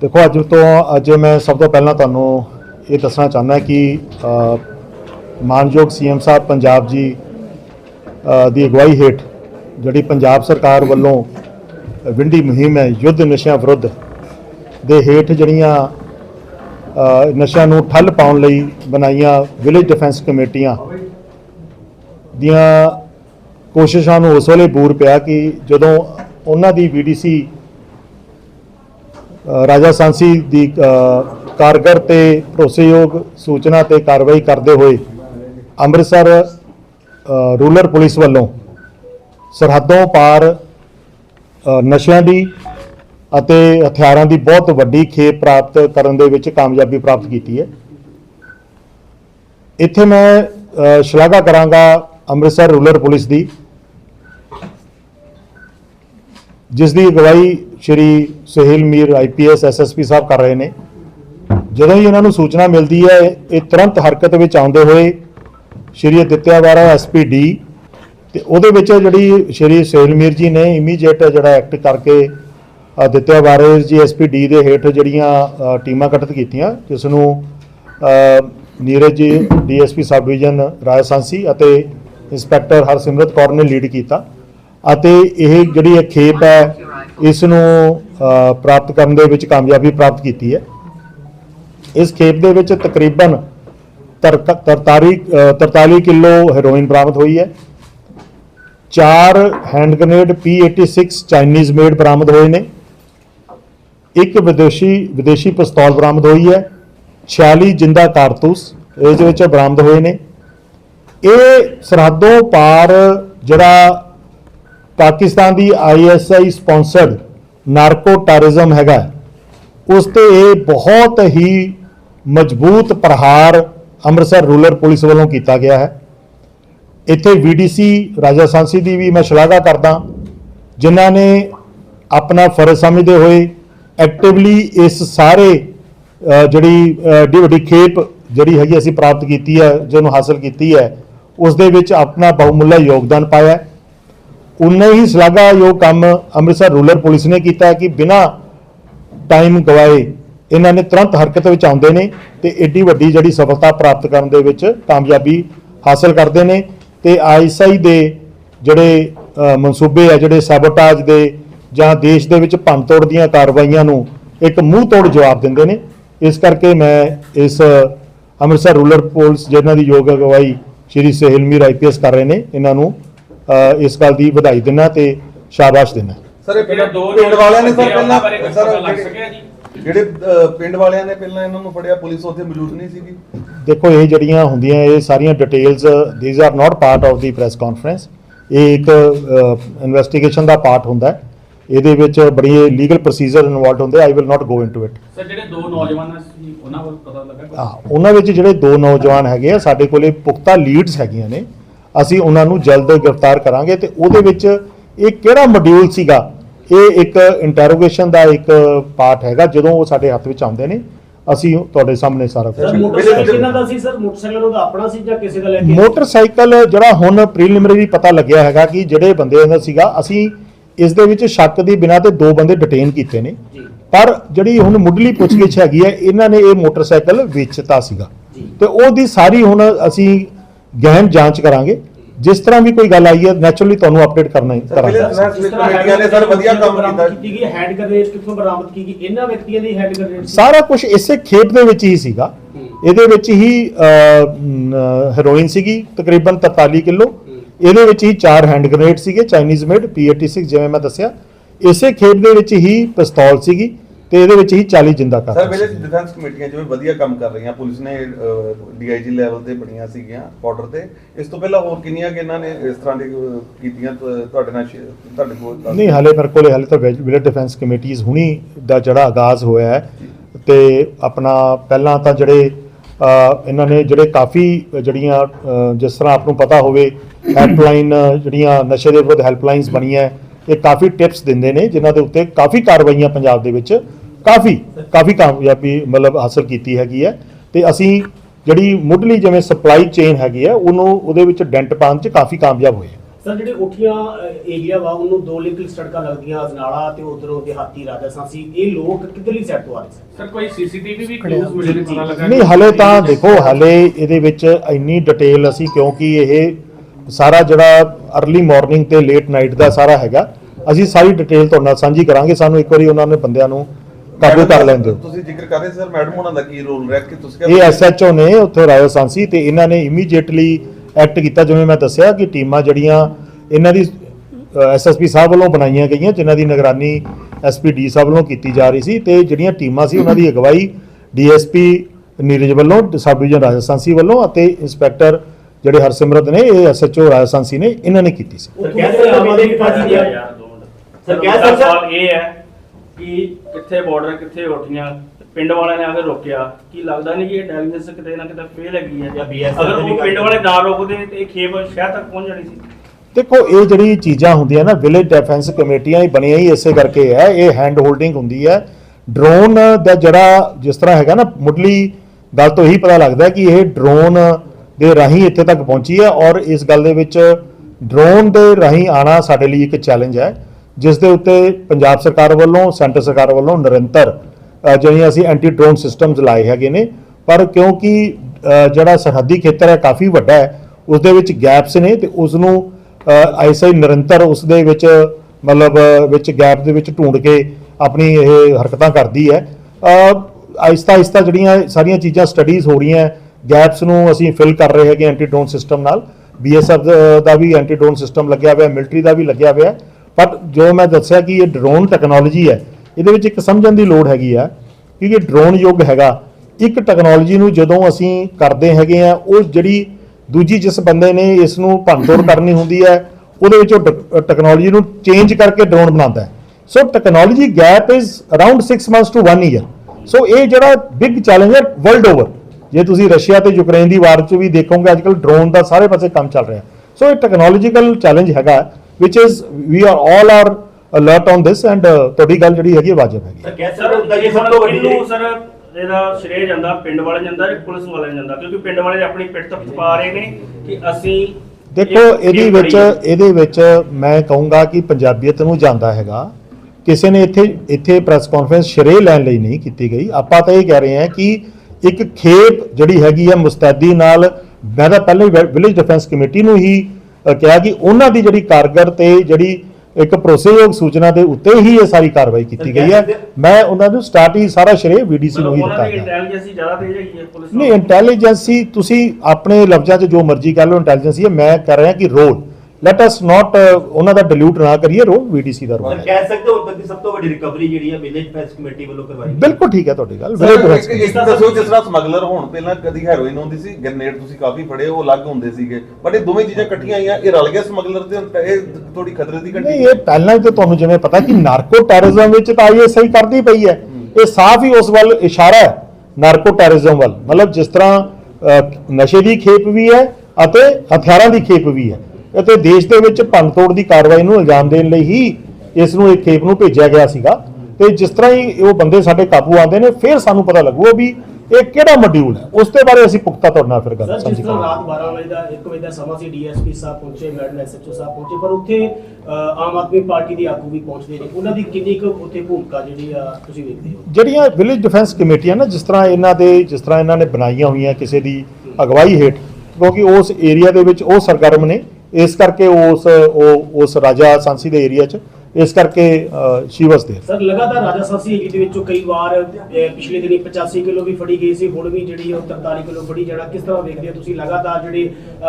ਦੇਖੋ ਅੱਜ ਤੋਂ ਅੱਜ ਮੈਂ ਸਭ ਤੋਂ ਪਹਿਲਾਂ ਤੁਹਾਨੂੰ ਇਹ ਦੱਸਣਾ ਚਾਹੁੰਦਾ ਕਿ ਅ, ਮਾਨਯੋਗ ਸੀਐਮ ਸਾਹਿਬ ਪੰਜਾਬ ਜੀ ਦੀ ਅਗਵਾਈ ਹੇਠ ਜਿਹੜੀ ਪੰਜਾਬ ਸਰਕਾਰ ਵੱਲੋਂ ਵਿੰਡੀ ਮੁਹਿੰਮ ਹੈ ਯੁੱਧ ਨਸ਼ਿਆਂ ਵਿਰੁੱਧ ਦੇ ਹੇਠ ਜਿਹੜੀਆਂ ਨਸ਼ਿਆਂ ਨੂੰ ਠੱਲ ਪਾਉਣ ਲਈ ਬਣਾਈਆਂ ਵਿਲੇਜ ਡਿਫੈਂਸ ਕਮੇਟੀਆਂ ਦੀਆਂ ਕੋਸ਼ਿਸ਼ਾਂ ਨੂੰ ਉਸ ਵੇਲੇ ਬੂਰ ਪਿਆ ਕਿ ਜਦੋਂ ਉਹਨਾਂ ਦੀ ਵੀਡੀਸੀ ਅ, ਰਾਜਾ ਸਾਂਸੀ ਦੀ ਕਾਰਗਰ ਤੇ ਭਰੋਸੇਯੋਗ ਸੂਚਨਾ ਤੇ ਕਾਰਵਾਈ ਕਰਦੇ ਹੋਏ ਅੰਮ੍ਰਿਤਸਰ ਰੂਰਲ ਪੁਲਿਸ ਵੱਲੋਂ ਸਰਹੱਦੋਂ ਪਾਰ ਨਸ਼ਿਆਂ ਦੀ ਅਤੇ ਹਥਿਆਰਾਂ ਦੀ ਬਹੁਤ ਵੱਡੀ ਖੇਪ ਪ੍ਰਾਪਤ ਕਰਨ ਦੇ ਵਿੱਚ ਕਾਮਯਾਬੀ ਪ੍ਰਾਪਤ ਕੀਤੀ ਹੈ। ਇੱਥੇ ਮੈਂ ਸ਼ਲਾਘਾ ਕਰਾਂਗਾ ਅੰਮ੍ਰਿਤਸਰ ਰੂਰਲ ਪੁਲਿਸ ਦੀ, ਜਿਸ ਦੀ ਅਗਵਾਈ ਸ਼੍ਰੀ ਸੁਹੇਲ ਮੀਰ ਆਈਪੀਐਸ ਐਸਐਸਪੀ ਸਾਹਿਬ ਕਰ ਰਹੇ ਨੇ। ਜਦੋਂ ਹੀ ਇਹਨਾਂ ਨੂੰ ਸੂਚਨਾ ਮਿਲਦੀ ਹੈ, ਇਹ ਤੁਰੰਤ ਹਰਕਤ ਵਿੱਚ ਆਉਂਦੇ ਹੋਏ ਸ਼੍ਰੀ ਅਦਿੱਤਿਆ ਵਾਰਾ ਐਸਪੀਡੀ ਤੇ ਉਹਦੇ ਵਿੱਚ ਜਿਹੜੀ ਸ਼੍ਰੀ ਸੁਹੇਲ ਮੀਰ ਜੀ ਨੇ ਇਮੀਡੀਏਟ ਜਿਹੜਾ ਐਕਟ ਕਰਕੇ ਅਦਿੱਤਿਆ ਵਾਰਾ ਜੀ ਐਸਪੀਡੀ ਦੇ ਹੇਠ ਜਿਹੜੀਆਂ ਟੀਮਾਂ ਗਠਿਤ ਕੀਤੀਆਂ, ਜਿਸ ਨੂੰ Neeraj ji DSP sub division Rajasansi ਅਤੇ ਇੰਸਪੈਕਟਰ ਹਰਸਿਮਰਤ ਕੌਰ ਨੇ ਲੀਡ ਕੀਤਾ। ਅਤੇ ਇਹ ਜਿਹੜੀ ਇਹ ਖੇਪ ਹੈ ਇਸ ਨੂੰ ਪ੍ਰਾਪਤ ਕਰਨ ਦੇ ਵਿੱਚ ਕਾਮਯਾਬੀ ਪ੍ਰਾਪਤ ਕੀਤੀ ਹੈ। ਇਸ ਖੇਪ ਦੇ ਵਿੱਚ ਤਕਰੀਬਨ 43 ਅ, 43 ਕਿਲੋ ਹੈਰੋਇਨ ਬਰਾਮਦ ਹੋਈ ਹੈ। ਚਾਰ hand grenade P86 Chinese made ਬਰਾਮਦ ਹੋਏ ਨੇ। ਇੱਕ ਵਿਦੇਸ਼ੀ ਵਿਦੇਸ਼ੀ ਪਿਸਤੌਲ ਬਰਾਮਦ ਹੋਈ ਹੈ। 46 ਜਿੰਦਾ ਕਾਰਤੂਸ ਇਸ ਵਿੱਚ ਬਰਾਮਦ ਹੋਏ ਨੇ। ਇਹ ਸਰਹੱਦੋਂ ਪਾਰ ਜਿਹੜਾ ਪਾਕਿਸਤਾਨ ਦੀ ਆਈਐਸਆਈ ਸਪਾਂਸਰਡ ਨਾਰਕੋ ਟੈਰਰਿਜ਼ਮ ਹੈਗਾ ਉਸ ਤੇ ਇਹ ਬਹੁਤ ਹੀ ਮਜ਼ਬੂਤ ਪ੍ਰਹਾਰ ਅੰਮ੍ਰਿਤਸਰ ਰੂਰਲ ਪੁਲਿਸ ਵੱਲੋਂ ਕੀਤਾ ਗਿਆ ਹੈ। ਇੱਥੇ ਵੀਡੀਸੀ ਰਾਜਾ ਸਾਂਸੀ ਦੀ ਵੀ ਮੈਂ ਸ਼ਲਾਘਾ ਕਰਦਾ ਜਿਨ੍ਹਾਂ ਨੇ ਆਪਣਾ ਫਰਜ਼ ਸਮਝਦੇ ਹੋਏ ਐਕਟਿਵਲੀ ਇਸ ਸਾਰੇ ਜਿਹੜੀ ਅ, ਏਡੀ ਵੱਡੀ ਖੇਪ ਜਿਹੜੀ ਹੈਗੀ ਅਸੀਂ ਪ੍ਰਾਪਤ ਕੀਤੀ ਹੈ ਜਿਹਨੂੰ ਹਾਸਲ ਕੀਤੀ ਹੈ ਉਸ ਦੇ ਵਿੱਚ ਆਪਣਾ ਬਹੁਮੁੱਲਾ ਯੋਗਦਾਨ ਪਾਇਆ ਹੈ। ਉਨੇ ਹੀ ਸ਼ਲਾਘਾਯੋਗ ਕੰਮ ਅੰਮ੍ਰਿਤਸਰ ਰੂਰਲ ਪੁਲਿਸ ਨੇ ਕੀਤਾ ਕਿ ਬਿਨਾਂ ਟਾਈਮ ਗਵਾਏ ਇਹਨਾਂ ਨੇ ਤੁਰੰਤ ਹਰਕਤ ਵਿੱਚ ਆਉਂਦੇ ਨੇ ਤੇ ਏਡੀ ਵੱਡੀ ਜਿਹੜੀ ਸਫਲਤਾ ਪ੍ਰਾਪਤ ਕਰਨ ਦੇ ਵਿੱਚ ਕਾਮਯਾਬੀ ਹਾਸਲ ਕਰਦੇ ਨੇ ਤੇ ਆਈਐਸਆਈ ਦੇ ਜਿਹੜੇ ਮਨਸੂਬੇ ਆ, ਜਿਹੜੇ ਸੈਬੋਟਾਜ ਦੇ ਜਾਂ ਦੇਸ਼ ਦੇ ਵਿੱਚ ਭੰਨਤੋੜ ਦੀਆਂ ਕਾਰਵਾਈਆਂ ਨੂੰ ਇੱਕ ਮੂੰਹ ਤੋੜ ਜਵਾਬ ਦਿੰਦੇ ਨੇ। ਇਸ ਕਰਕੇ ਮੈਂ ਇਸ ਅੰਮ੍ਰਿਤਸਰ ਰੂਰਲ ਪੁਲਿਸ, ਜਿਹਨਾਂ ਦੀ ਯੋਗ ਅਗਵਾਈ ਸ਼੍ਰੀ ਸਹਿਲ ਮੀਰ ਆਈਪੀਐਸ ਕਰ ਰਹੇ ਨੇ, ਇਹਨਾਂ ਨੂੰ ਇਸ ਗੱਲ ਦੀ ਵਧਾਈ ਦਿੰਦਾ ਤੇ ਸ਼ਾਬਾਸ਼ ਦਿੰਦਾ ਸਰ ਇਹ ਜਿਹੜਾ ਦੋ ਪਿੰਡ ਵਾਲਿਆਂ ਨੇ ਸਰ ਬਾਰੇ ਪਹਿਲਾਂ ਸਰ ਲੱਗ ਜਿਹੜੇ- ਸਕਿਆ ਜੀ? ਜਿਹੜੇ ਪਿੰਡ ਵਾਲਿਆਂ ਨੇ ਪਹਿਲਾਂ ਇਹਨਾਂ ਨੂੰ ਫੜਿਆ ਪੁਲਿਸ ਉੱਥੇ ਮੌਜੂਦ ਨਹੀਂ ਸੀਗੀ। ਦੇਖੋ ਇਹ ਜਿਹੜੀਆਂ ਹੁੰਦੀਆਂ ਇਹ ਸਾਰੀਆਂ details these are not part of the press conference ਇਹ ਇੱਕ ਇਨਵੈਸਟੀਗੇਸ਼ਨ ਦਾ ਪਾਰਟ ਹੁੰਦਾ ਹੈ। ਇਹਦੇ ਵਿੱਚ ਬੜੀ ਲੀਗਲ ਪ੍ਰੋਸੀਜਰ ਇਨਵੋਲਡ ਹੁੰਦੇ I will not go into it sir ਜਿਹੜੇ ਦੋ ਨੌਜਵਾਨ ਸੀ ਉਹਨਾਂ ਕੋਲ ਪਤਾ ਲੱਗਾ? ਆ ਉਹਨਾਂ ਵਿੱਚ ਜਿਹੜੇ ਦੋ ਨੌਜਵਾਨ ਹੈਗੇ ਆ ਸਾਡੇ ਕੋਲੇ ਪੁਖਤਾ ਲੀਡਸ ਹੈਗੀਆਂ ਨੇ। ਅਸੀਂ ਉਹਨਾਂ ਨੂੰ ਜਲਦ ਗ੍ਰਿਫਤਾਰ ਕਰਾਂਗੇ ਤੇ ਉਹਦੇ ਵਿੱਚ ਇਹ ਕਿਹੜਾ ਮੋਡਿਊਲ ਸੀਗਾ? ਇਹ ਇੱਕ ਇੰਟਰੋਗੇਸ਼ਨ ਦਾ ਇੱਕ ਪਾਰਟ ਹੈਗਾ ਜਦੋਂ ਉਹ ਸਾਡੇ ਹੱਥ ਵਿੱਚ ਆਉਂਦੇ ਨੇ। ਅਸੀਂ ਤੁਹਾਡੇ ਸਾਹਮਣੇ ਸਾਰਾ ਕੁਝ ਮੋਟਰਸਾਈਕਲ ਕਿਹਨਾਂ ਦਾ ਸੀ ਸਰ? ਮੋਟਰਸਾਈਕਲ ਉਹਦਾ ਆਪਣਾ ਸੀ ਜਾਂ ਕਿਸੇ ਦਾ ਲੈ ਕੇ ਮੋਟਰਸਾਈਕਲ ਜਿਹੜਾ ਹੁਣ ਪ੍ਰੀਲਿਮਿਨਰੀ ਪਤਾ ਲੱਗਿਆ ਹੈਗਾ ਕਿ ਜਿਹੜੇ ਬੰਦੇ ਦਾ ਸੀਗਾ ਅਸੀਂ ਇਸ ਦੇ ਵਿੱਚ ਸ਼ੱਕ ਦੀ ਬਿਨਾਂ ਤੇ ਦੋ ਬੰਦੇ ਡਿਟੇਨ ਕੀਤੇ ਨੇ। ਪਰ ਜਿਹੜੀ ਹੁਣ ਮੁੱਢਲੀ ਪੁੱਛਗਿੱਛ ਹੈਗੀ ਹੈ ਇਹਨਾਂ ਨੇ ਇਹ ਮੋਟਰਸਾਈਕਲ ਵੇਚਤਾ ਸੀਗਾ। ਤੇ ਉਹਦੀ ਸਾਰੀ ਹੁਣ ਅਸੀਂ ਗਹਿਨ ਜਾਂਚ ਕਰਾਂਗੇ। ਜਿਸ ਤਰ੍ਹਾਂ ਵੀ ਕੋਈ ਗੱਲ ਆਈ ਹੈ ਨੈਚੁਰਲੀ ਤੁਹਾਨੂੰ ਅਪਡੇਟ ਕਰਨਾ ਹੀ ਕਰਾਂਗੇ। ਪਹਿਲੇ- ਜਿਸ ਤਰ੍ਹਾਂ ਕਮੇਟੀਆਂ ਨੇ ਸਰ ਵਧੀਆ ਕੰਮ ਕੀਤਾ। ਕੀਤੀ ਗਈ ਹੈਂਡ ਗ੍ਰੇਨੇਡ ਕਿੱਥੋਂ ਬਰਾਮਦ ਕੀਤੀ ਗਈ? ਇਹਨਾਂ ਵਿਅਕਤੀਆਂ ਦੀ ਹੈਂਡ ਗ੍ਰੇਨੇਡ ਸੀ। ਸਾਰਾ ਕੁਝ ਇਸੇ ਖੇਪ ਦੇ ਵਿੱਚ ਹੀ ਸੀਗਾ। ਇਹਦੇ ਵਿੱਚ ਹੀ ਹੈਰੋਇਨ ਸੀਗੀ ਤਕਰੀਬਨ 43 ਕਿਲੋ। ਇਹਦੇ ਵਿੱਚ ਹੀ ਚਾਰ ਹੈਂਡ ਗ੍ਰੇਨੇਡ ਸੀਗੇ ਚਾਈਨੀਜ਼ ਮੇਡ P86 ਜਿਵੇਂ ਮੈਂ ਦੱਸਿਆ। ਇਸੇ ਖੇਪ ਦੇ ਵਿੱਚ ਹੀ ਪਿਸਤੌਲ ਸੀਗੀ। ਤੇ ਇਹਦੇ ਵਿੱਚ ਹੀ 40 ਜਿੰਦਾ ਸਰ ਕਰ ਵਿਲੇਜ ਡਿਫੈਂਸ ਕਮੇਟੀਆਂ ਜਿਵੇਂ ਵਧੀਆ ਕੰਮ ਕਰ ਰਹੀਆਂ। ਪੁਲਿਸ ਨੇ ਡੀਆਈਜੀ ਲੈਵਲ ਤੇ ਬਣੀਆਂ ਸੀਗੀਆਂ ਬਾਰਡਰ ਤੇ। ਇਸ ਤੋਂ ਪਹਿਲਾਂ ਹੋਰ ਕਿੰਨੀਆਂ ਕਿ ਇਹਨਾਂ ਨੇ ਇਸ ਤਰ੍ਹਾਂ ਦੀ ਕੀਤੀਆਂ ਤੁਹਾਡੇ ਨਾਲ ਤੁਹਾਡੇ ਕੋਲ ਨਹੀਂ ਹਾਲੇ ਮੇਰੇ ਕੋਲੇ ਹਾਲੇ ਤਾਂ ਵਿਲੇਜ ਡਿਫੈਂਸ ਕਮੇਟੀਆਂ ਹੁਣੀ ਦਾ ਜਿਹੜਾ ਆਗਾਜ਼ ਹੋਇਆ ਹੈ। ਤੇ ਆਪਣਾ ਪਹਿਲਾਂ ਤਾਂ ਜਿਹੜੇ ਇਹਨਾਂ ਨੇ ਜਿਹੜੇ ਕਾਫੀ ਜਿਹੜੀਆਂ ਜਿਸ ਤਰ੍ਹਾਂ ਆਪ ਨੂੰ ਪਤਾ ਹੋਵੇ ਹੈਲਪਲਾਈਨ ਜਿਹੜੀਆਂ ਨਸ਼ੇ ਦੇ ਵਿਰੁੱਧ ਹੈਲਪਲਾਈਨਸ ਬਣੀਆਂ ਇਹ ਕਾਫੀ ਟਿਪਸ ਦਿੰਦੇ ਨੇ ਜਿਨ੍ਹਾਂ ਦੇ ਉੱਤੇ ਕਾਫੀ ਕਾਰਵਾਈਆਂ ਪੰਜਾਬ ਦੇ ਵਿੱਚ ਕਾਫੀ ਕਾਫੀ ਕਾਮਯਾਬੀ ਮਤਲਬ ਹਾਸਲ ਕੀਤੀ ਹੈਗੀ ਹੈ ਤੇ ਅਸੀਂ ਜਿਹੜੀ ਮੁੱਢਲੀ ਜਿਵੇਂ ਸਪਲਾਈ ਚੇਨ ਹੈਗੀ ਹੈ ਉਹਨੂੰ ਉਹਦੇ ਵਿੱਚ ਡੈਂਟ ਪਾਉਣ 'ਚ ਕਾਫੀ ਕਾਮਯਾਬ ਹੋਏ। ਸਰ ਜਿਹੜੇ ਉਠੀਆਂ ਏਰੀਆ ਵਾ ਉਹਨੂੰ ਦੋ ਲਿੰਕ ਸੜਕਾਂ ਲੱਗਦੀਆਂ ਅਜਨਾਲਾ ਤੇ ਉਧਰੋਂ ਦਿਹਾਤੀ ਰਾਜਾ ਸਾਂਸੀ। ਇਹ ਲੋਕ ਕਿੱਧਰਲੀ ਸਾਈਡ ਤੋਂ ਆ ਰਹੇ ਸਰ? ਕੋਈ ਸੀਸੀਟੀਵੀ ਵੀ ਕਲੂਜ਼ ਮਿਲੇ ਨੇ ਪਤਾ ਲੱਗਾ ਨਹੀਂ ਹਲੇ ਤਾਂ ਦੇਖੋ ਹਲੇ ਇਹਦੇ ਵਿੱਚ ਇੰਨੀ ਡਿਟੇਲ ਅਸੀਂ ਕਿਉਂਕਿ ਇਹ ਸਾਰਾ ਜਿਹੜਾ अर्ਲੀ ਮਾਰਨਿੰਗ ਤੇ ਲੇਟ ਨਾਈਟ ਦਾ ਸਾਰਾ ਹੈਗਾ ਅਸੀਂ ਸਾਰੀ ਡਿਟੇਲ ਤੁਹਾਡੇ ਨਾਲ ਸਾਂਝੀ ਕਰਾਂਗੇ। ਸਾਨੂੰ ਇੱਕ ਵਾਰੀ ਉਹਨਾਂ ਨੇ ਬੰਦਿਆਂ ਨੂੰ ਕਾਬੂ ਕਰ ਲੈਣ ਦਿਓ ਤੁਸੀਂ ਜ਼ਿਕਰ ਕਰ ਰਹੇ ਸਰ ਮੈਡਮ ਉਹਨਾਂ ਦਾ ਕੀ ਰੋਲ ਰਿਹਾ? ਕਿ ਤੁਸੀਂ ਇਹ ਐਸਐਚਓ ਨੇ ਉੱਥੇ ਰਾਜਸਥਾਨਸੀ ਤੇ ਇਹਨਾਂ ਨੇ ਇਮੀਡੀਏਟਲੀ ਐਕਟ ਕੀਤਾ ਜਿਵੇਂ ਮੈਂ ਦੱਸਿਆ ਕਿ ਟੀਮਾਂ ਜਿਹੜੀਆਂ ਇਹਨਾਂ ਦੀ ਐਸਐਸਪੀ ਸਾਹਿਬ ਵੱਲੋਂ ਬਣਾਈਆਂ ਗਈਆਂ ਜਿਨ੍ਹਾਂ ਦੀ ਨਿਗਰਾਨੀ ਐਸਪੀਡੀ ਸਾਹਿਬ ਵੱਲੋਂ ਕੀਤੀ ਜਾ ਰਹੀ ਸੀ ਤੇ ਜਿਹੜੀਆਂ ਟੀਮਾਂ ਸੀ ਉਹਨਾਂ ਦੀ ਅਗਵਾਈ ਡੀਐਸਪੀ ਨੀਰਜ ਵੱਲੋਂ ਸਬ ਡਿਵੀਜ਼ਨ ਰਾਜਸਥਾਨਸੀ ਵੱਲੋਂ ਅਤੇ ਇੰਸਪੈਕਟਰ ਜਿਹੜੇ ਹਰਸਿਮਰਤ ਨੇ ਇਹ ਐਸਐਚਓ ਰਾਜਸਥਾਨਸੀ ਨੇ ਇਹਨਾਂ ਨੇ ਕੀਤੀ ਸੀ। ਉੱਥੋਂ ਦੇ ਆਮ ਆਦਮੀ ਪਾਰਟੀ ਦੀ ਆ। ਸਰ ਸਰ, ਕਹਿ ਸਰ, ਸਰ- ਸਵਾਲ ਇਹ ਹੈ ਕਿ ਕਿੱਥੇ ਬਾਰਡਰ ਕਿੱਥੇ ਉੱਠੀਆਂ ਪਿੰਡ ਵਾਲਿਆਂ ਨੇ ਆ ਕੇ ਰੋਕਿਆ। ਕੀ ਲੱਗਦਾ ਨਹੀਂ ਕਿ ਇਹ ਇੰਟੈਲੀਜੈਂਸ ਕਿਤੇ ਨਾ ਕਿਤੇ ਫੇਲ ਹੈਗੀ ਹੈ? ਜਾਂ BSF ਅਗਰ ਉਹ ਪਿੰਡ ਵਾਲੇ ਨਾ ਰੋਕਦੇ ਤੇ ਇਹ ਖੇਪ ਸ਼ਹਿਰ ਤੱਕ ਪਹੁੰਚ ਜਾਣੀ ਸੀ। ਦੇਖੋ ਇਹ ਜਿਹੜੀ ਚੀਜ਼ਾਂ ਹੁੰਦੀਆਂ ਨਾ ਵਿਲੇਜ ਡਿਫੈਂਸ ਕਮੇਟੀਆਂ ਹੀ ਬਣੀਆਂ ਹੀ ਇਸੇ ਕਰਕੇ ਹੈ। ਇਹ ਹੈਂਡ ਹੋਲਡਿੰਗ ਹੁੰਦੀ ਹੈ। ਡਰੋਨ ਦਾ ਜਿਹੜਾ ਜਿਸ ਤਰ੍ਹਾਂ ਹੈਗਾ ਨਾ ਮੁੱਢਲੀ ਗੱਲ ਤੋਂ ਇਹੀ ਪਤਾ ਲੱਗਦਾ ਕਿ ਇਹ ਡਰੋਨ ਦੇ ਰਾਹੀਂ ਇੱਥੇ ਤੱਕ ਪਹੁੰਚੀ ਹੈ ਔਰ ਇਸ ਗੱਲ ਦੇ ਵਿੱਚ ਡਰੋਨ ਦੇ ਰਾਹੀਂ ਆਣਾ ਸਾਡੇ ਲਈ ਇੱਕ ਚੈਲੰਜ ਹੈ। ਜਿਸ ਦੇ ਉੱਤੇ ਪੰਜਾਬ ਸਰਕਾਰ ਵੱਲੋਂ, ਸੈਂਟਰ ਸਰਕਾਰ ਵੱਲੋਂ ਨਿਰੰਤਰ ਜਿਹੜੀਆਂ ਅਸੀਂ ਐਂਟੀ ਡਰੋਨ ਸਿਸਟਮਸ ਲਾਏ ਹੈਗੇ ਨੇ, ਪਰ ਕਿਉਂਕਿ ਜਿਹੜਾ ਸਰਹੱਦੀ ਖੇਤਰ ਹੈ ਕਾਫੀ ਵੱਡਾ ਹੈ, ਉਸ ਦੇ ਵਿੱਚ ਗੈਪਸ ਨੇ ਤੇ ਉਸ ਨੂੰ ਹੀ ਨਿਰੰਤਰ ਉਸ ਦੇ ਵਿੱਚ, ਮਤਲਬ, ਵਿੱਚ ਗੈਪ ਦੇ ਵਿੱਚ ਢੂੰਡ ਕੇ ਆਪਣੀ ਇਹ ਹਰਕਤਾਂ ਕਰਦੀ ਹੈ। ਆਇਸਤਾ ਆਇਸਤਾ ਜਿਹੜੀਆਂ ਸਾਰੀਆਂ ਚੀਜ਼ਾਂ ਸਟੱਡੀਜ਼ ਹੋ ਰਹੀਆਂ ਗੈਪਸ ਨੂੰ ਅਸੀਂ ਫਿਲ ਕਰ ਰਹੇ ਹੈਗੇ ਐਂਟੀ ਡਰੋਨ ਸਿਸਟਮ ਨਾਲ ਬੀਐਸਐਫ ਦਾ ਵੀ ਐਂਟੀ ਡਰੋਨ ਸਿਸਟਮ ਲੱਗਿਆ ਹੋਇਆ ਮਿਲਟਰੀ ਦਾ ਵੀ ਲੱਗਿਆ ਹੋਇਆ। ਬਟ ਜੋ ਮੈਂ ਦੱਸਿਆ ਕਿ ਇਹ ਡਰੋਨ ਟੈਕਨੋਲੋਜੀ ਹੈ, ਇਹਦੇ ਵਿੱਚ ਇੱਕ ਸਮਝਣ ਦੀ ਲੋੜ ਹੈਗੀ ਆ ਇਹ ਡਰੋਨ ਯੁੱਗ ਹੈਗਾ। ਇੱਕ ਟੈਕਨੋਲੋਜੀ ਨੂੰ ਜਦੋਂ ਅਸੀਂ ਕਰਦੇ ਹੈਗੇ ਆ, ਉਹ ਜਿਹੜੀ ਦੂਜੀ ਜਿਸ ਬੰਦੇ ਨੇ ਇਸ ਨੂੰ ਭੰਨਤੋੜ ਕਰਨੀ ਹੁੰਦੀ ਹੈ, ਉਹਦੇ ਵਿੱਚ ਉਹ ਟੈਕਨੋਲੋਜੀ ਨੂੰ ਚੇਂਜ ਕਰਕੇ ਡਰੋਨ ਬਣਾਉਂਦਾ ਹੈ। So technology gap is around 6 months to 1 year so ਇਹ ਜਿਹੜਾ ਬਿਗ ਚੈਲੰਜ ਹੈ ਵਰਲਡ ਓਵਰ ਜੇ ਤੁਸੀਂ ਰਸ਼ੀਆ ਤੇ ਯੂਕਰੇਨ ਦੀ ਵਾਰ 'ਚ ਵੀ ਦੇਖੋਗੇ ਅੱਜਕੱਲ ਡਰੋਨ ਦਾ ਸਾਰੇ ਪਾਸੇ ਕੰਮ ਚੱਲ ਰਿਹਾ। ਸੋ ਇਹ ਟੈਕਨੋਲੋਜੀਕਲ ਚੈਲੰਜ ਹੈਗਾ। Which is we are all are alert on this and uh, ਤੁਹਾਡੀ ਗੱਲ ਜਿਹੜੀ ਹੈਗੀ ਵਾਜਬ ਹੈਗੀ। ਸਰ ਕਹਿ ਸਕਦੇ ਇਹ ਸਭ ਤੋਂ ਵੱਡੀ ਕਿਹਨੂੰ ਸਰ ਇਹਦਾ ਸ਼੍ਰੇਅ ਜਾਂਦਾ ਪਿੰਡ ਵਾਲੇ ਜਾਂਦਾ ਜਾਂ ਪੁਲਿਸ ਵਾਲੇ ਜਾਂਦਾ ਕਿਉਂਕਿ ਪਿੰਡ ਵਾਲੇ ਆਪਣੀ ਪਿੱਠ ਤੋਂ ਪਾ ਰਹੇ ਨੇ ਕਿ ਅਸੀਂ ਦੇਖੋ ਇਹ ਇਹਦੇ ਵਿੱਚ। ਇਹਦੇ ਵਿੱਚ ਮੈਂ ਕਹੂੰਗਾ ਕਿ ਪੰਜਾਬੀਅਤ ਨੂੰ ਜਾਂਦਾ ਹੈਗਾ ਕਿਸੇ ਨੇ ਇੱਥੇ ਇੱਥੇ ਪ੍ਰੈਸ ਕਾਨਫਰੰਸ ਸ਼ਰੇ ਲੈਣ ਲਈ ਨਹੀਂ ਕੀਤੀ ਗਈ ਆਪਾਂ ਤਾਂ ਇਹ ਕਹਿ ਰਹੇ ਹਾਂ ਕਿ ਇੱਕ ਖੇਪ ਜਿਹੜੀ ਹੈਗੀ ਹੈ ਮੁਸਤੈਦੀ ਨਾਲ ਮੈਂ ਤਾਂ ਪਹਿਲਾਂ ਵਿਲੇਜ ਡਿਫੈਂਸ ਕਮੇਟੀ ਨੂੰ ਹੀ ਕਿਹਾ ਕਿ ਉਹਨਾਂ ਦੀ ਜਿਹੜੀ ਕਾਰਗਰ ਤੇ ਜਿਹੜੀ ਇੱਕ ਭਰੋਸੇਯੋਗ ਸੂਚਨਾ ਦੇ ਉੱਤੇ ਹੀ ਇਹ ਸਾਰੀ ਕਾਰਵਾਈ ਕੀਤੀ ਗਈ ਹੈ। ਮੈਂ ਉਹਨਾਂ ਨੂੰ ਸਟਾਰਟ ਹੀ ਸਾਰਾ ਸ਼ਰੇ ਵੀਡੀਸੀ ਨੂੰ ਹੀ ਦਿੱਤਾ ਦੀ ਹੈ ਇੰਟੈਲੀਜੈਂਸ ਜ਼ਿਆਦਾ ਤੇਜ਼ ਹੈਗੀ ਹੈ ਪੁਲਿਸ ਨਹੀਂ ਇੰਟੈਲੀਜੈਂਸੀ ਤੁਸੀਂ ਆਪਣੇ ਲਫ਼ਜ਼ਾਂ 'ਚ ਜੋ ਮਰਜ਼ੀ ਕਰ ਲਓ ਇੰਟੈਲੀਜੈਂਸੀ ਹੈ ਮੈਂ ਕਰ ਰਿਹਾ ਕਿ ਰੋਲ ਲੈਟ ਅਸ ਨਾਟ ਉਹਨਾਂ ਦਾ ਡਿਲੂਟ ਨਾ ਕਰੀਏ ਰੋਲ ਵੀਡੀਸੀ ਦਾ ਰੋਲ ਕਹਿ ਸਕਦੇ ਹੋ ਤੱਕ ਦੀ ਸਭ ਤੋਂ ਵੱਡੀ ਰਿਕਵਰੀ ਜਿਹੜੀ ਹੈ ਵਿਲੇਜ ਫੈਸ ਕਮੇਟੀ ਵੱਲੋਂ ਕਰਵਾਈ ਗਈ। ਬਿਲਕੁਲ ਠੀਕ ਹੈ ਤੁਹਾਡੀ ਗੱਲ ਇੱਕ- Defence ਇੱਕ ਦੱਸੋ ਜਿਸ ਤਰ੍ਹਾਂ ਸਮਗਲਰ ਹੋਣ ਪਹਿਲਾਂ ਕਦੀ ਹੈਰੋਇਨ ਹੁੰਦੀ ਸੀ ਗ੍ਰਨੇਡ ਤੁਸੀਂ ਕਾਫੀ ਫੜੇ ਉਹ ਅਲੱਗ ਹੁੰਦੇ ਸੀਗੇ। ਬਟ ਇਹ ਦੋਵੇਂ ਚੀਜ਼ਾਂ ਇਕੱਠੀਆਂ ਆਈਆਂ ਇਹ ਰਲ ਗਏ ਸਮਗਲਰ ਤੇ ਇਹ ਥੋੜੀ ਖਤਰੇ ਦੀ ਘੰਟੀ ਨਹੀਂ ਇਹ ਪਹਿਲਾਂ ਤੇ ਤੁਹਾਨੂੰ ਜਿਵੇਂ ਪਤਾ ਕਿ ਨਾਰਕੋ ਟੈਰਰਿਜ਼ਮ ਵਿੱਚ ਤਾਂ ਆਈਐਸਆਈ ਕਰਦੀ ਪਈ ਹੈ। ਇਹ ਸਾਫ਼ ਹੀ ਉਸ ਵੱਲ ਇਸ਼ਾਰਾ ਹੈ ਨਾਰਕੋ ਟੈਰਰਿਜ਼ਮ ਵੱਲ। ਮਤਲਬ ਜਿਸ ਤਰ੍ਹਾਂ ਨਸ਼ੇ ਦੀ ਖੇਪ ਵੀ ਹੈ ਅਤੇ ਹਥਿਆਰਾਂ ਦੀ ਖੇਪ ਵੀ ਹੈ। ਅਤੇ ਦੇਸ਼ ਦੇ ਵਿੱਚ ਭੰਨਤੋੜ ਦੀ ਕਾਰਵਾਈ ਨੂੰ ਇਲਜ਼ਾਮ ਦੇਣ ਲਈ ਹੀ ਇਸ ਨੂੰ ਇੱਕ ਖੇਪ ਨੂੰ ਭੇਜਿਆ ਗਿਆ ਸੀਗਾ। ਤੇ ਜਿਸ ਤਰ੍ਹਾਂ ਹੀ ਉਹ ਬੰਦੇ ਸਾਡੇ ਕਾਬੂ ਆਉਂਦੇ ਨੇ ਫਿਰ ਸਾਨੂੰ ਪਤਾ ਲੱਗੂਗਾ ਵੀ ਇਹ ਕਿਹੜਾ ਮੋਡਿਊਲ ਹੈ। ਉਸ ਦੇ ਬਾਰੇ ਅਸੀਂ ਪੁਖਤਾ ਤੁਹਾਡੇ ਨਾਲ ਫਿਰ ਗੱਲ ਸਰ ਜਿਸ ਤਰ੍ਹਾਂ ਰਾਤ 12 ਵਜੇ ਦਾ 1 ਵਜੇ ਦਾ ਸਮਾਂ ਸੀ ਡੀਐਸਪੀ ਸਾਹਿਬ ਪਹੁੰਚੇ ਮੈਡਮ ਐਸਐਚਓ ਸਾਹਿਬ ਪਹੁੰਚੇ ਪਰ ਉੱਥੇ ਆਮ ਆਦਮੀ ਪਾਰਟੀ ਦੇ ਆਗੂ ਵੀ ਪਹੁੰਚਦੇ ਨੇ। ਉਹਨਾਂ ਦੀ ਕਿੰਨੀ ਕੁ ਉੱਥੇ ਭੂਮਿਕਾ ਜਿਹੜੀ ਆ ਤੁਸੀਂ ਵੇਖਦੇ ਹੋ? ਜਿਹੜੀਆਂ ਵਿਲੇਜ ਡਿਫੈਂਸ ਕਮੇਟੀਆਂ ਨਾ ਜਿਸ ਤਰ੍ਹਾਂ ਇਹਨਾਂ ਦੇ ਜਿਸ ਤਰ੍ਹਾਂ ਇਹਨਾਂ ਨੇ ਬਣਾਈਆਂ ਹੋਈਆਂ ਕਿਸੇ ਦੀ ਅਗਵਾਈ ਹੇਠ ਕਿਉਂਕਿ ਉਸ ਏਰੀਆ ਦੇ ਵਿੱਚ ਉਹ ਸਰਗਰਮ ਨੇ ਇਸ ਕਰਕੇ ਉਸ ਉਹ ਉਸ ਰਾਜਾ ਸਾਂਸੀ ਦੇ ਏਰੀਆ 'ਚ ਇਸ ਕਰਕੇ ਸ਼ਿਵਸ ਦੇ ਸਰ ਲਗਾਤਾਰ ਰਾਜਾ ਸਾਸੀ ਏਰੀਏ ਦੇ ਵਿੱਚੋਂ ਕਈ ਵਾਰ ਪਿਛਲੇ ਦਿਨੀ 85 ਕਿਲੋ ਵੀ ਫੜੀ ਗਈ ਸੀ ਹੁਣ ਵੀ ਜਿਹੜੀ ਉਹ 43 ਕਿਲੋ ਫੜੀ ਜਾਣਾ ਕਿਸ ਤਰ੍ਹਾਂ ਵੇਖਦੇ ਹੋ ਤੁਸੀਂ ਲਗਾਤਾਰ ਜਿਹੜੇ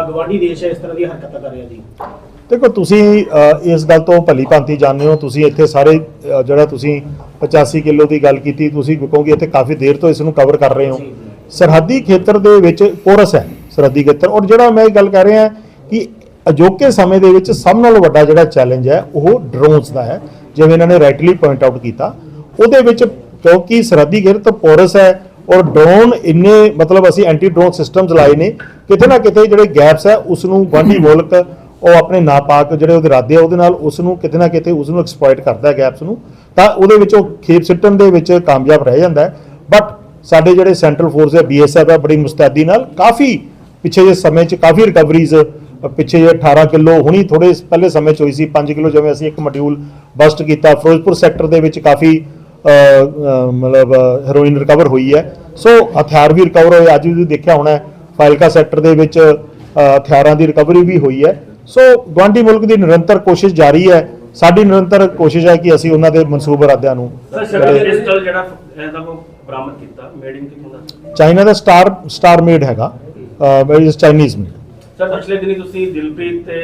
ਗਵਾਂਢੀ ਦੇਸ਼ ਹੈ ਇਸ ਤਰ੍ਹਾਂ ਦੀਆਂ ਹਰਕਤਾਂ ਕਰ ਰਹੇ ਜੀ? ਦੇਖੋ ਤੁਸੀਂ ਇਸ ਗੱਲ ਤੋਂ ਭਲੀ ਭਾਂਤੀ ਜਾਣਦੇ ਹੋ ਤੁਸੀਂ ਇੱਥੇ ਸਾਰੇ ਜਿਹੜਾ ਤੁਸੀਂ 85 ਕਿਲੋ ਦੀ ਗੱਲ ਕੀਤੀ ਤੁਸੀਂ ਕਹੋਗੇ ਇੱਥੇ ਕਾਫੀ ਦੇਰ ਤੋਂ ਇਸ ਨੂੰ ਕਵਰ ਕਰ ਰਹੇ ਹੋ। ਸਰਹੱਦੀ ਖੇਤਰ ਦੇ ਵਿੱਚ ਪੋਰਸ ਹੈ ਸਰਹੱਦੀ ਖੇਤਰ। ਔਰ ਜਿਹੜਾ ਮੈਂ ਇਹ ਗੱਲ ਕਰ ਰਿਹਾ ਕਿ ਅਜੋਕੇ ਸਮੇਂ ਦੇ ਵਿੱਚ ਸਭ ਨਾਲੋਂ ਵੱਡਾ ਜਿਹੜਾ ਚੈਲੰਜ ਹੈ, ਉਹ ਡਰੋਨਸ ਦਾ ਹੈ, ਜਿਵੇਂ ਇਹਨਾਂ ਨੇ ਰਾਈਟਲੀ ਪੁਆਇੰਟ ਆਊਟ ਕੀਤਾ। ਉਹਦੇ ਵਿੱਚ ਕਿਉਂਕਿ ਸਰਹੱਦੀ ਖੇਤਰ ਪੋਰਸ ਹੈ ਔਰ ਡਰੋਨ ਇੰਨੇ, ਮਤਲਬ ਅਸੀਂ ਐਂਟੀ ਡਰੋਨ ਸਿਸਟਮ ਚਲਾਏ ਨੇ, ਕਿਤੇ ਨਾ ਕਿਤੇ ਜਿਹੜੇ ਗੈਪਸ ਹੈ ਉਸ ਨੂੰ ਗੁਆਂਢੀ ਮੁਲਕ, ਉਹ ਆਪਣੇ ਨਾਪਾਕ ਜਿਹੜੇ ਉਹਦੇ ਇਰਾਦੇ ਆ, ਉਹਦੇ ਨਾਲ ਉਸ ਨੂੰ ਕਿਤੇ ਨਾ ਕਿਤੇ ਉਸ ਨੂੰ ਐਕਸਪਲੋਇਟ ਕਰਦਾ ਗੈਪਸ ਨੂੰ। ਤਾਂ ਉਹਦੇ ਵਿੱਚ ਉਹ ਖੇਪ ਸਿੱਟਣ ਦੇ ਵਿੱਚ ਕਾਮਯਾਬ ਰਹਿ ਜਾਂਦਾ ਬਟ ਸਾਡੇ ਜਿਹੜੇ ਸੈਂਟਰਲ ਫੋਰਸ ਹੈ ਬੀਐਸਐਫ ਹੈ, ਬੜੀ ਮੁਸਤੈਦੀ ਨਾਲ ਕਾਫੀ ਪਿੱਛੇ ਜੇ ਸਮੇਂ 'ਚ ਕਾਫੀ ਰਿਕਵਰੀਜ਼ ਪਿੱਛੇ ਜੇ 18 ਕਿਲੋ ਹੁਣੀ ਥੋੜੇ ਪਹਿਲੇ ਸਮੇਂ ਚ ਹੋਈ ਸੀ 5 ਕਿਲੋ ਜਿਵੇਂ ਅਸੀਂ ਇੱਕ ਮੋਡਿਊਲ ਬਸਟ ਕੀਤਾ ਫਿਰੋਜ਼ਪੁਰ ਸੈਕਟਰ ਦੇ ਵਿੱਚ ਕਾਫੀ ਮਤਲਬ ਹੈਰੋਇਨ ਰਿਕਵਰ ਹੋਈ ਹੈ। ਸੋ ਹਥਿਆਰ ਵੀ ਰਿਕਵਰ ਹੋਏ ਅੱਜ ਵੀ ਦੇਖਿਆ ਹੋਣਾ ਫਾਇਲਕਾ ਸੈਕਟਰ ਦੇ ਵਿੱਚ ਹਥਿਆਰਾਂ ਦੀ ਰਿਕਵਰੀ ਵੀ ਹੋਈ ਹੈ। ਸੋ ਗਵਾਂਢੀ ਮੁਲਕ ਦੀ ਨਿਰੰਤਰ ਕੋਸ਼ਿਸ਼ ਜਾਰੀ ਹੈ। ਸਾਡੀ ਨਿਰੰਤਰ ਕੋਸ਼ਿਸ਼ ਹੈ ਕਿ ਅਸੀਂ ਉਹਨਾਂ ਦੇ ਮਨਸੂਬ ਇਰਾਦਿਆਂ ਨੂੰ ਸਰ ਸ਼ਗਨ ਪਿਸਟਲ ਜਿਹੜਾ ਇਹਦਾ ਕੋ ਬਰਾਮਦ ਕੀਤਾ ਮੇਡ ਇਨ ਕਿੱਥੋਂ ਦਾ? ਚਾਈਨਾ ਦਾ ਸਟਾਰ ਸਟਾਰ ਮੇਡ ਹੈਗਾ ਅ ਚਾਈਨੀਜ਼ ਮੇਡ ਸਰ ਪਿਛਲੇ ਦਿਨੀ ਤੁਸੀਂ ਦਿਲਪ੍ਰੀਤ ਤੇ